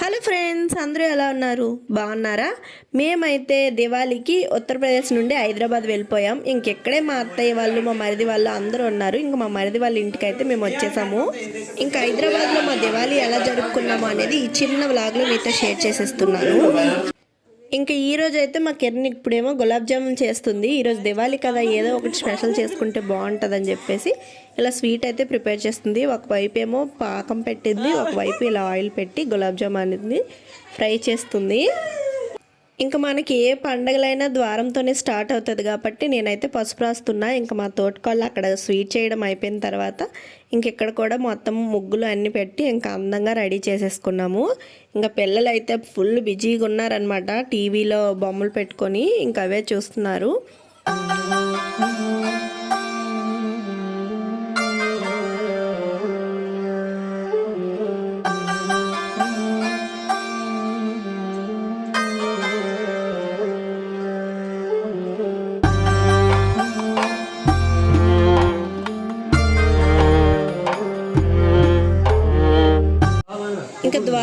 Hello friends అందరూ ఎలా ఉన్నారు? బాగున్నారా? మేమైతే దివాళీకి ఉత్తరప్రదేశ్ నుండి హైదరాబాద్ వెళ్ళిపోయాం. ఇంకెక్కడే మా అత్తయ్య వాళ్ళు మా మరిది వాళ్ళు అందరూ ఉన్నారు. ఇంకా మా మరిది వాళ్ళ ఇంటికి అయితే మేము వచ్చేసాము. ఇంకా హైదరాబాద్లో మా దివాళీ ఎలా జరుపుకున్నాము అనేది ఈ చిన్న వ్లాగ్లో మీతో షేర్ చేసేస్తున్నాను. ఇంకా ఈ రోజు అయితే మా కిరణ్ ఇప్పుడేమో గులాబ్ జామున్ చేస్తుంది. ఈరోజు దివాళీ కదా ఏదో ఒకటి స్పెషల్ చేసుకుంటే బాగుంటుందని చెప్పేసి ఇలా స్వీట్ అయితే ప్రిపేర్ చేస్తుంది. ఒకవైపు ఏమో పాకం పెట్టింది ఒకవైపు ఇలా ఆయిల్ పెట్టి గులాబ్ జామున్ అనేది ఫ్రై చేస్తుంది. ఇంకా మనకి ఏ పండగలైనా ద్వారంతోనే స్టార్ట్ అవుతుంది కాబట్టి నేనైతే పసుపు రాస్తున్నా. ఇంకా మా తోటకాళ్ళు అక్కడ స్వీట్ చేయడం అయిపోయిన తర్వాత ఇంకెక్కడ కూడా మొత్తం ముగ్గులు అన్నీ పెట్టి ఇంకా అందంగా రెడీ చేసేసుకున్నాము. ఇంకా పిల్లలు అయితే ఫుల్ బిజీగా ఉన్నారనమాట టీవీలో బొమ్మలు పెట్టుకొని ఇంకా అవే చూస్తున్నారు.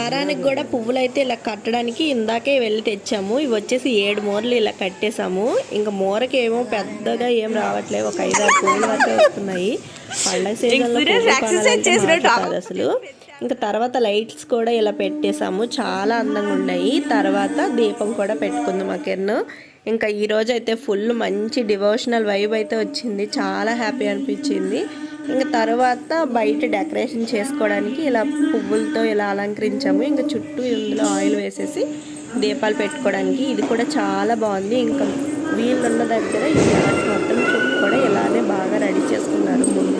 ఇంకా ద్వారానికి కూడా పువ్వులు అయితే ఇలా కట్టడానికి ఇందాకే వెళ్ళి తెచ్చాము. ఇవి వచ్చేసి ఏడు మూరలు ఇలా కట్టేసాము ఇంకా మూరకి ఏమో పెద్దగా ఏం రావట్లేదు ఒక ఐదారు పువ్వులు వరకే వస్తున్నాయి. పండగ సీజన్లో అసలు. ఇంకా తర్వాత లైట్స్ కూడా ఇలా పెట్టేసాము చాలా అందంగా ఉన్నాయి. తర్వాత దీపం కూడా పెట్టుకుంది మా కిరణ్. ఇంకా ఈ రోజు అయితే ఫుల్ మంచి డివోషనల్ వైబ్ అయితే వచ్చింది. చాలా హ్యాపీ అనిపించింది. ఇంకా తర్వాత బయట డెకరేషన్ చేసుకోవడానికి ఇలా పువ్వులతో ఇలా అలంకరించాము. ఇంకా చుట్టూ ఇందులో ఆయిల్ వేసేసి దీపాలు పెట్టుకోవడానికి ఇది కూడా చాలా బాగుంది. ఇంకా వీళ్ళున్న దగ్గర ఈ మొత్తం చుట్టూ కూడా ఇలానే బాగా రెడీ చేసుకున్నారు ముందు.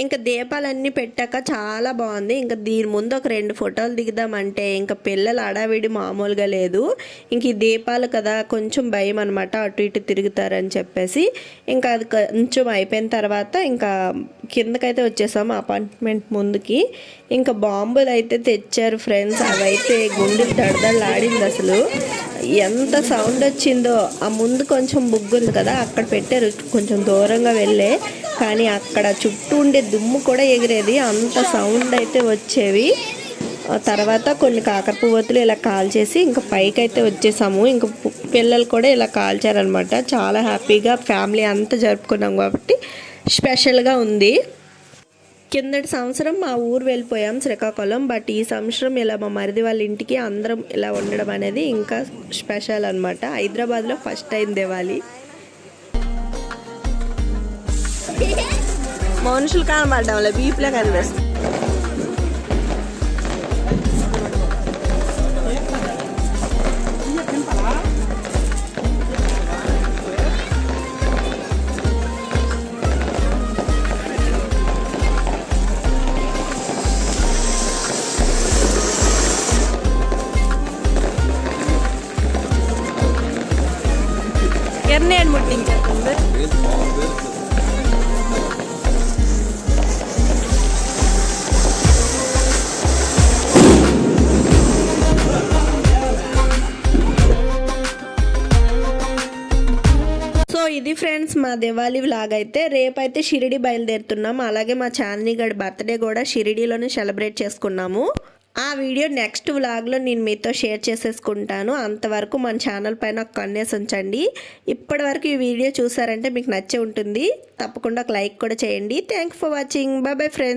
ఇంకా దీపాలన్నీ పెట్టాక చాలా బాగుంది. ఇంకా దీని ముందు ఒక రెండు ఫోటోలు దిగుదామంటే ఇంకా పిల్లలు అడావిడి మామూలుగా లేదు. ఇంక ఈ దీపాలు కదా కొంచెం భయం అనమాట అటు ఇటు తిరుగుతారని చెప్పేసి ఇంకా అది కొంచెం అయిపోయిన తర్వాత ఇంకా కిందకైతే వచ్చేసాము అపార్ట్మెంట్ ముందుకి. ఇంకా బాంబులు అయితే తెచ్చారు ఫ్రెండ్స్. అవైతే గుండె ఆడింది అసలు. ఎంత సౌండ్ వచ్చిందో. ఆ ముందు కొంచెం బుగ్గు ఉంది కదా అక్కడ పెట్టారు కొంచెం దూరంగా వెళ్ళే. కానీ అక్కడ చుట్టూ ఉండే దుమ్ము కూడా ఎగిరేది. అంత సౌండ్ అయితే వచ్చేవి. తర్వాత కొన్ని కాకర పువ్వొత్తులు ఇలా కాల్చేసి ఇంకా పైకి అయితే వచ్చేసాము. ఇంకా పిల్లలు కూడా ఇలా కాల్చారనమాట చాలా హ్యాపీగా ఫ్యామిలీ అంతా జరుపుకున్నాం కాబట్టి స్పెషల్గా ఉంది. కిందటి సంవత్సరం మా ఊరు వెళ్ళిపోయాం శ్రీకాకుళం. బట్ ఈ సంవత్సరం ఇలా మా మరిది వాళ్ళ ఇంటికి అందరం ఇలా ఉండడం అనేది ఇంకా స్పెషల్ అనమాట హైదరాబాద్లో ఫస్ట్ టైం దేవాలి మనుషులు కనబడడం వల్ల బీప్లో కనిపిస్తుంది ఎన్నేడు ముట్టించేస్తుంది ఇది ఫ్రెండ్స్ మా దివాళీ వ్లాగ్ అయితే రేపైతే షిరిడి బయలుదేరుతున్నాం. అలాగే మా చాందిని గడి బర్త్డే కూడా షిరిడీలోనే సెలబ్రేట్ చేసుకున్నాము. ఆ వీడియో నెక్స్ట్ వ్లాగ్లో నేను మీతో షేర్ చేసేసుకుంటాను. అంతవరకు మన ఛానల్ పైన ఒక కన్నేసి ఉంచండి. ఇప్పటి వరకు ఈ వీడియో చూసారంటే మీకు నచ్చే ఉంటుంది. తప్పకుండా ఒక లైక్ కూడా చేయండి. Thank for watching bye bye friends